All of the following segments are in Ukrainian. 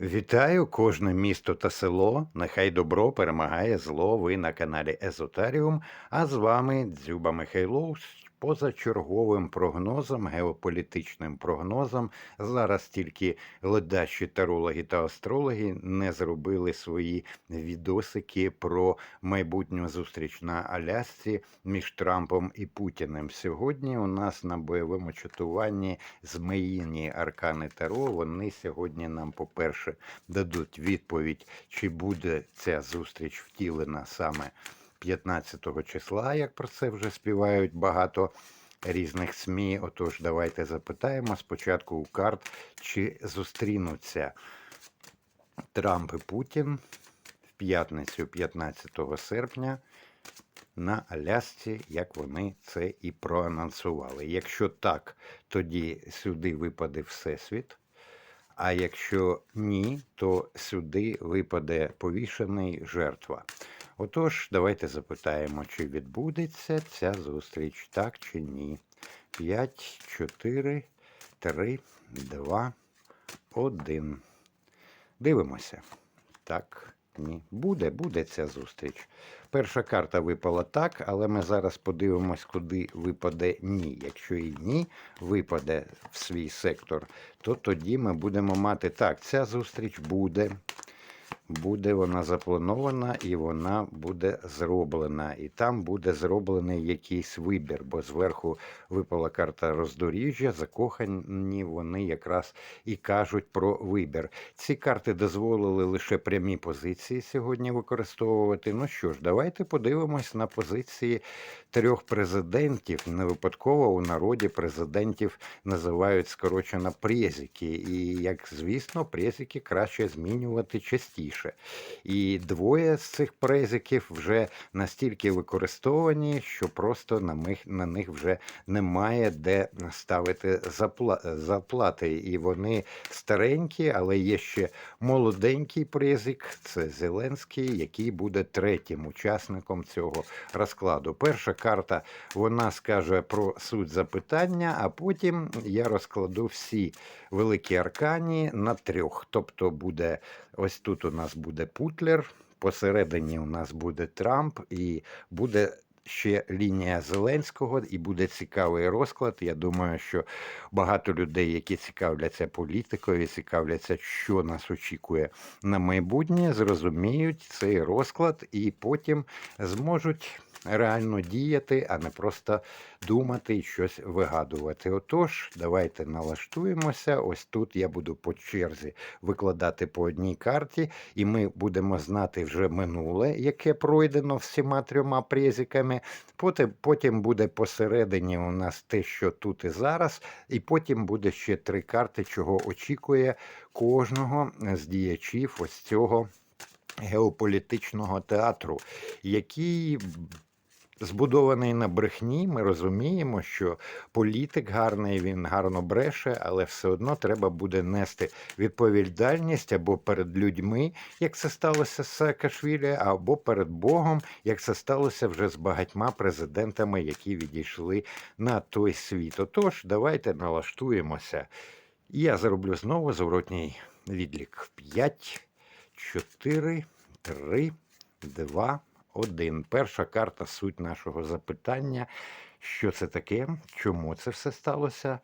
Вітаю кожне місто та село. Нехай добро перемагає зло. Ви на каналі Езотаріум. А з вами Дзюба Михайлов позачерговим прогнозом, геополітичним прогнозом. Зараз тільки ледачі тарологи та астрологи не зробили свої відосики про майбутню зустріч на Алясці між Трампом і Путіним. Сьогодні у нас на бойовому чатуванні змеїні аркани Таро. Вони сьогодні нам, по-перше, дадуть відповідь, чи буде ця зустріч втілена саме 15 числа, як про це вже співають багато різних СМІ. Отож, давайте запитаємо спочатку у карт, чи зустрінуться Трамп і Путін в п'ятницю 15 серпня на Алясці, як вони це і проанонсували. Якщо так, тоді сюди випаде Всесвіт. А якщо ні, то сюди випаде повішений жертва. Отож, давайте запитаємо, чи відбудеться ця зустріч, так чи ні. 5, 4, 3, 2, 1. Дивимося. Так, ні. Буде, буде ця зустріч. Перша карта випала так, але ми зараз подивимось, куди випаде ні. Якщо і ні випаде в свій сектор, то тоді ми будемо мати так, ця зустріч буде. Буде вона запланована і вона буде зроблена. І там буде зроблений якийсь вибір, бо зверху випала карта роздоріжжя, закохані вони якраз і кажуть про вибір. Ці карти дозволили лише прямі позиції сьогодні використовувати. Ну що ж, давайте подивимось на позиції трьох президентів. Не випадково у народі президентів називають скорочено презики. І, як звісно, презики краще змінювати частіше. І двоє з цих презиків вже настільки використовані, що просто на них, на них вже немає де ставити запла- заплати. І вони старенькі, але є ще молоденький презик. Це Зеленський, який буде третім учасником цього розкладу. Перша карта вона скаже про суть запитання, а потім я розкладу всі великі аркані на трьох. Тобто буде ось тут у нас буде Путлер, посередині у нас буде Трамп, і буде ще лінія Зеленського, і буде цікавий розклад. Я думаю, що багато людей, які цікавляться політикою, цікавляться, що нас очікує на майбутнє, зрозуміють цей розклад і потім зможуть. Реально діяти, а не просто думати і щось вигадувати. Отож, давайте налаштуємося. Ось тут я буду по черзі викладати по одній карті, і ми будемо знати вже минуле, яке пройдено всіма трьома презиками. Потім, потім буде посередині у нас те, що тут і зараз, і потім буде ще три карти, чого очікує кожного з діячів ось цього геополітичного театру, який збудований на брехні. Ми розуміємо, що політик гарний, він гарно бреше, але все одно треба буде нести відповідальність або перед людьми, як це сталося з Саакашвілі, або перед Богом, як це сталося вже з багатьма президентами, які відійшли на той світ. Отож, давайте налаштуємося. Я зроблю знову зворотній відлік. 5, 4, 3, 2, 1. Перша карта суть нашого запитання. Що це таке? Чому це все сталося?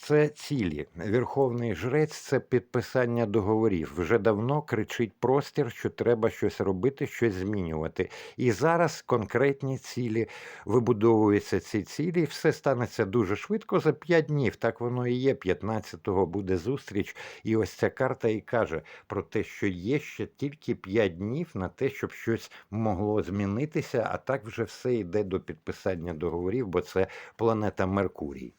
Це цілі. Верховний жрець це підписання договорів. Вже давно кричить простір, що треба щось робити, щось змінювати. І зараз конкретні цілі вибудовуються ці цілі. Все станеться дуже швидко за 5 днів. Так воно і є. 15-го буде зустріч. І ось ця карта і каже про те, що є ще тільки 5 днів на те, щоб щось могло змінитися. А так вже все йде до підписання договорів, бо це планета Меркурій.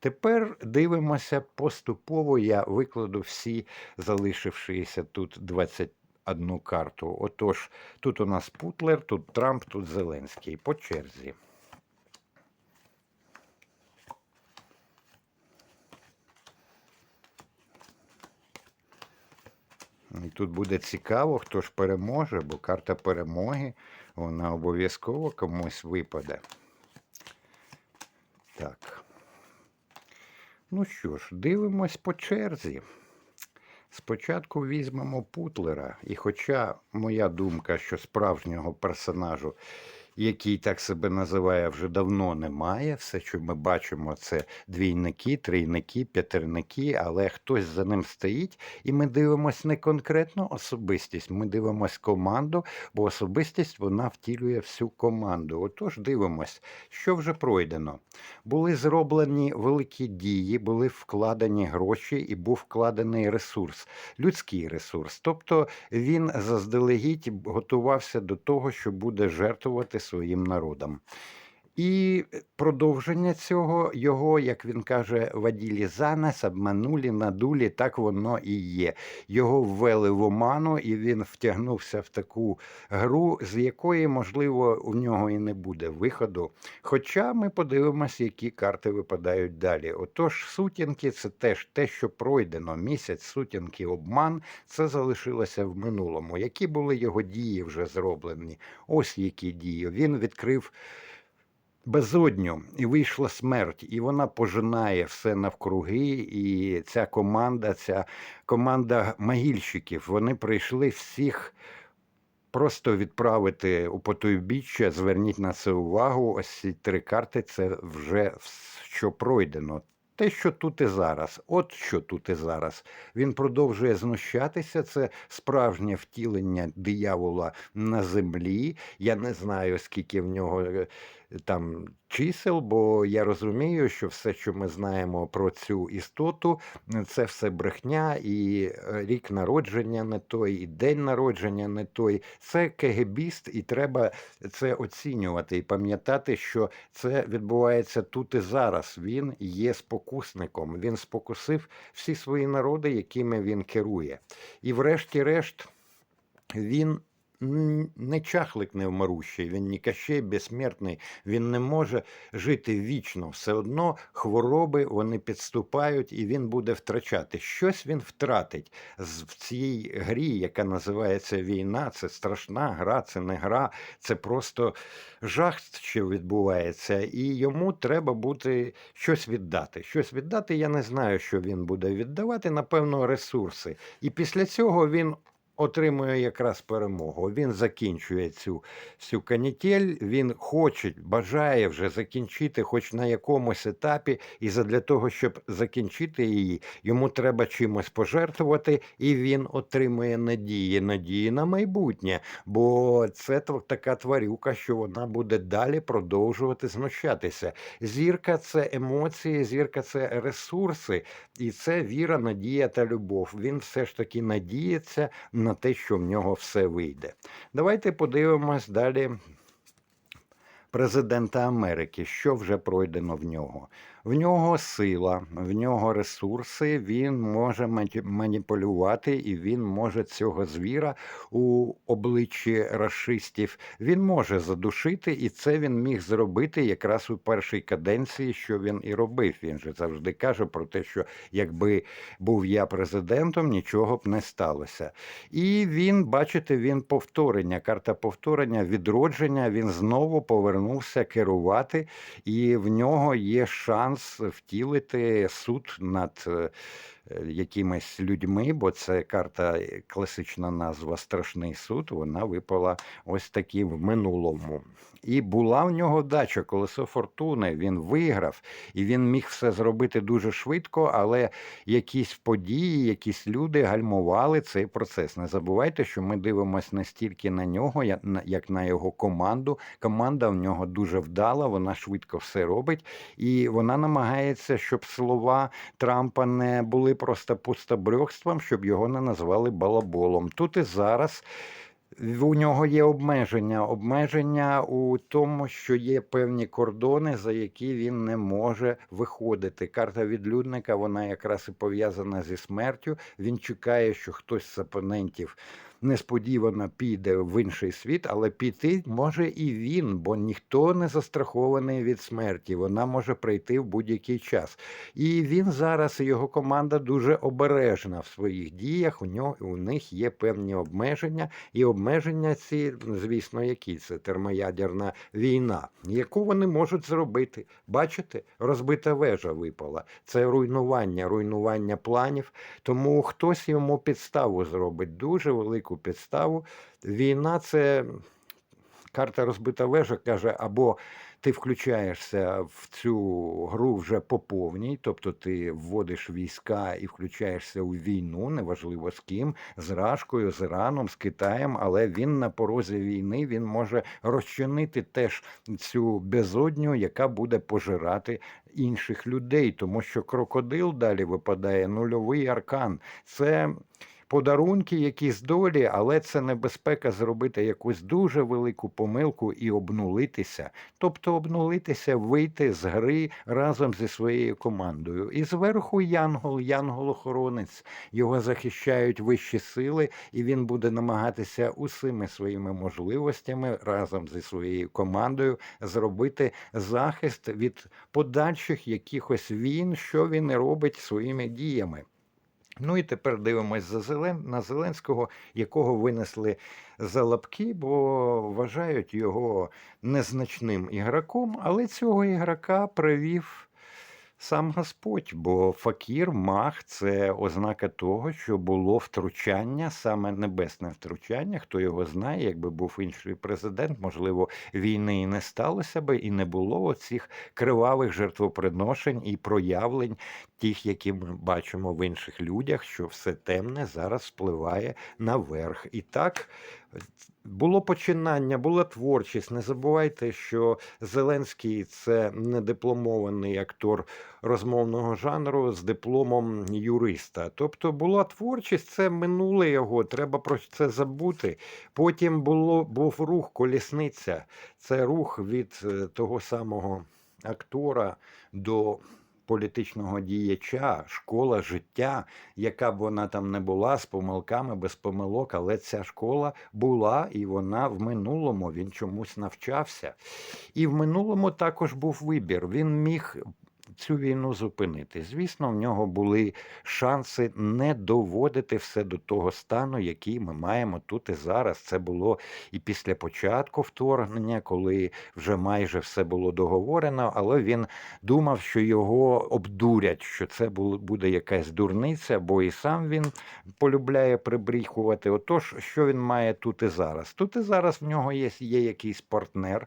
Тепер дивимося поступово. Я викладу всі залишившися тут 21 карту. Отож, тут у нас Путлер, тут Трамп, тут Зеленський. По черзі. І тут буде цікаво, хто ж переможе, бо карта перемоги, вона обов'язково комусь випаде. Так. Ну що ж, дивимось по черзі. Спочатку візьмемо Путлера, і хоча моя думка, що справжнього персонажу, який так себе називає, вже давно немає, все, що ми бачимо, це двійники, трійники, п'ятерники, але хтось за ним стоїть, і ми дивимося не конкретно особистість, ми дивимося команду, бо особистість вона втілює всю команду. Отож, дивимось, що вже пройдено. Були зроблені великі дії, були вкладені гроші і був вкладений ресурс, людський ресурс. Тобто він заздалегідь готувався до того, що буде жертвувати своїм народом. І продовження цього його, як він каже, воділі за нас, обманулі, надулі, так воно і є. Його ввели в оману, і він втягнувся в таку гру, з якої, можливо, у нього і не буде виходу. Хоча ми подивимося, які карти випадають далі. Отож, сутінки це теж те, що пройдено. Місяць сутінки, обман, це залишилося в минулому. Які були його дії вже зроблені? Ось які дії. Він відкрив безодню, і вийшла смерть, і вона пожинає все навкруги. І ця команда, ця команда могильщиків, вони прийшли всіх. Просто відправити у потойбіччя, зверніть на це увагу. Ось ці три карти це вже що пройдено. Те, що тут і зараз, от що тут і зараз. Він продовжує знущатися. Це справжнє втілення диявола на землі. Я не знаю, скільки в нього е, там чисел, бо я розумію, що все, що ми знаємо про цю істоту, це все брехня, і е, рік народження не той, і день народження не той. Це кегебіст, і треба це оцінювати і пам'ятати, що це відбувається тут і зараз. Він є спокусником. Він спокусив всі свої народи, якими він керує. І, врешті-решт, він не чахлик невмирущий, він не кащей безсмертний, він не може жити вічно. Все одно хвороби вони підступають, і він буде втрачати. Щось він втратить в цій грі, яка називається війна. Це страшна гра, це не гра, це просто жах, що відбувається, і йому треба бути щось віддати. Щось віддати. Я не знаю, що він буде віддавати, напевно, ресурси. І після цього він. Отримує якраз перемогу. Він закінчує цю всю канітель. Він хоче, бажає вже закінчити, хоч на якомусь етапі, і задля того, щоб закінчити її, йому треба чимось пожертвувати, і він отримує надії, надії на майбутнє. Бо це така тварюка, що вона буде далі продовжувати знущатися. Зірка це емоції, зірка це ресурси, і це віра, надія та любов. Він все ж таки надіється на те, що в нього все вийде. Давайте подивимось далі президента Америки, що вже пройдено в нього. В нього сила, в нього ресурси, він може мані- маніпулювати і він може цього звіра у обличчі расистів. Він може задушити, і це він міг зробити якраз у першій каденції, що він і робив. Він же завжди каже про те, що якби був я президентом, нічого б не сталося. І він, бачите, він повторення, карта повторення, відродження. Він знову повернувся керувати, і в нього є шанс втілити суд над е, якимись людьми, бо це карта, е, класична назва Страшний суд. Вона випала ось таки в минулому. І була в нього вдача, колесо фортуни. Він виграв, і він міг все зробити дуже швидко, але якісь події, якісь люди гальмували цей процес. Не забувайте, що ми дивимося не стільки на нього, як на його команду. Команда в нього дуже вдала, вона швидко все робить, і вона намагається, щоб слова Трампа не були просто пустобрьохством, щоб його не назвали балаболом. Тут і зараз. У нього є обмеження. Обмеження у тому, що є певні кордони, за які він не може виходити. Карта відлюдника вона якраз і пов'язана зі смертю. Він чекає, що хтось з опонентів несподівано піде в інший світ, але піти може і він, бо ніхто не застрахований від смерті. Вона може прийти в будь-який час. І він зараз і його команда дуже обережна в своїх діях. У нього у них є певні обмеження, і обмеження ці, звісно, які це термоядерна війна, яку вони можуть зробити. Бачите, розбита вежа випала. Це руйнування, руйнування планів. Тому хтось йому підставу зробить, дуже велику підставу. Війна це карта розбита вежа каже, або ти включаєшся в цю гру вже по повній, тобто ти вводиш війська і включаєшся у війну, неважливо з ким, з Рашкою, з Іраном, з Китаєм, але він на порозі війни він може розчинити теж цю безодню, яка буде пожирати інших людей, тому що крокодил далі випадає нульовий аркан. Це подарунки, які з долі, але це небезпека зробити якусь дуже велику помилку і обнулитися. Тобто обнулитися, вийти з гри разом зі своєю командою. І зверху Янгол, Янгол-охоронець, його захищають вищі сили, і він буде намагатися усіми своїми можливостями разом зі своєю командою зробити захист від подальших якихось війн, що він робить своїми діями. Ну і тепер дивимось за Зелен... на Зеленського, якого винесли за лапки, бо вважають його незначним іграком, але цього ігрока привів сам Господь, бо факір, маг це ознака того, що було втручання, саме небесне втручання. Хто його знає, якби був інший президент, можливо, війни і не сталося би, і не було оцих кривавих жертвоприношень і проявлень, тих, які ми бачимо в інших людях, що все темне зараз впливає наверх. І так. Було починання, була творчість. Не забувайте, що Зеленський це недипломований актор розмовного жанру з дипломом юриста. Тобто була творчість, це минуле його, треба про це забути. Потім було, був рух колісниця, це рух від е, того самого актора до політичного діяча, школа життя, яка б вона там не була з помилками, без помилок, але ця школа була і вона в минулому він чомусь навчався. І в минулому також був вибір. Він міг цю війну зупинити. Звісно, в нього були шанси не доводити все до того стану, який ми маємо тут і зараз. Це було і після початку вторгнення, коли вже майже все було договорено, але він думав, що його обдурять, що це буде якась дурниця, бо і сам він полюбляє прибріхувати. Отож, що він має тут і зараз? Тут і зараз в нього є, є якийсь партнер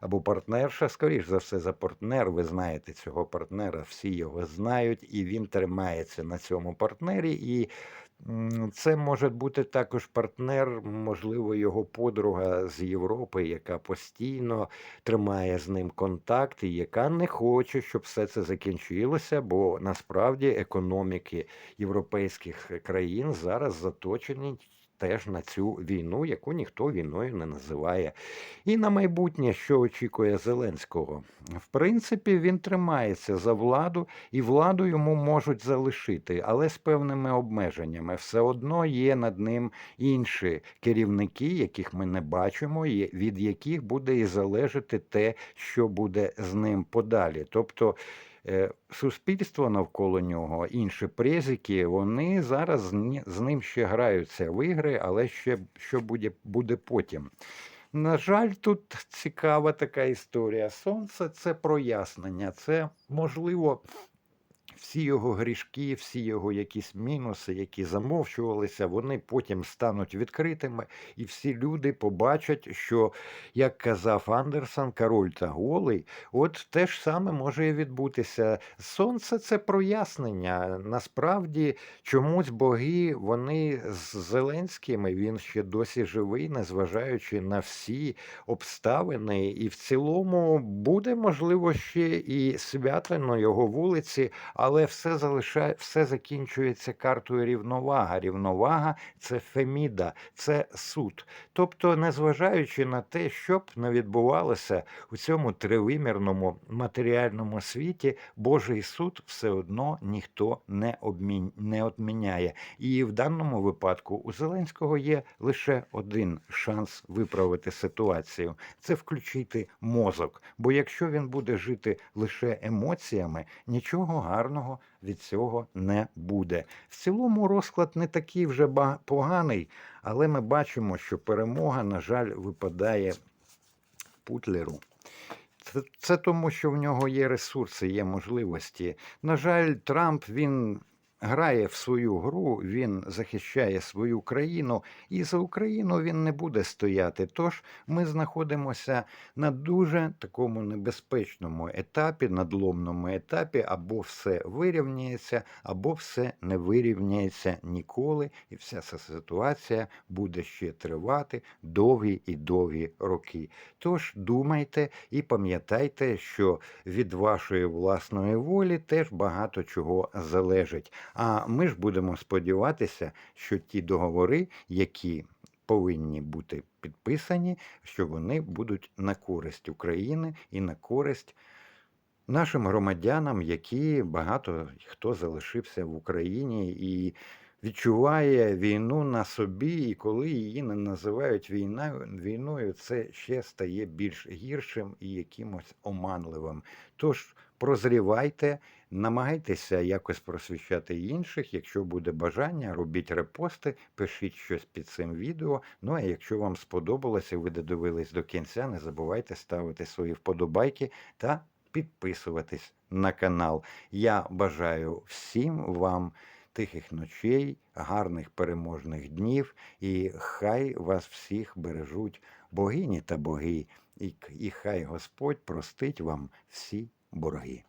або партнерша, скоріш за все, за партнер. Ви знаєте цього партнера, всі його знають, і він тримається на цьому партнері. І це може бути також партнер, можливо, його подруга з Європи, яка постійно тримає з ним контакт, і яка не хоче, щоб все це закінчилося, бо насправді економіки європейських країн зараз заточені теж на цю війну, яку ніхто війною не називає. І на майбутнє, що очікує Зеленського, в принципі, він тримається за владу, і владу йому можуть залишити, але з певними обмеженнями. Все одно є над ним інші керівники, яких ми не бачимо, від яких буде і залежати те, що буде з ним подалі. Тобто суспільство навколо нього, інші презики, вони зараз з ним ще граються в ігри, але ще що буде, буде потім. На жаль, тут цікава така історія. Сонце це прояснення, це можливо всі його грішки, всі його якісь мінуси, які замовчувалися, вони потім стануть відкритими, і всі люди побачать, що, як казав Андерсон, король та голий, от те ж саме може і відбутися. Сонце це прояснення. Насправді, чомусь боги, вони з Зеленськими, він ще досі живий, незважаючи на всі обставини. І в цілому буде, можливо, ще і свято на його вулиці. але все залишає, все закінчується картою рівновага. Рівновага це феміда, це суд. Тобто, незважаючи на те, що б не відбувалося у цьому тривимірному матеріальному світі, Божий суд все одно ніхто не обмін... не отміняє. І в даному випадку у Зеленського є лише один шанс виправити ситуацію це включити мозок. Бо якщо він буде жити лише емоціями, нічого гарного від цього не буде. В цілому розклад не такий вже поганий, але ми бачимо, що перемога, на жаль, випадає Путлеру. Це, це тому, що в нього є ресурси, є можливості. На жаль, Трамп він грає в свою гру, він захищає свою країну, і за Україну він не буде стояти. Тож ми знаходимося на дуже такому небезпечному етапі, надломному етапі, або все вирівняється, або все не вирівняється ніколи, і вся ця ситуація буде ще тривати довгі і довгі роки. Тож думайте і пам'ятайте, що від вашої власної волі теж багато чого залежить. А ми ж будемо сподіватися, що ті договори, які повинні бути підписані, що вони будуть на користь України і на користь нашим громадянам, які багато хто залишився в Україні і відчуває війну на собі, і коли її не називають війною, війною, це ще стає більш гіршим і якимось оманливим. Тож прозрівайте, намагайтеся якось просвіщати інших. Якщо буде бажання, робіть репости, пишіть щось під цим відео. Ну а якщо вам сподобалося, ви додивились до кінця, не забувайте ставити свої вподобайки та підписуватись на канал. Я бажаю всім вам тихих ночей, гарних переможних днів, і хай вас всіх бережуть богині та боги, і, хай Господь простить вам всі борги.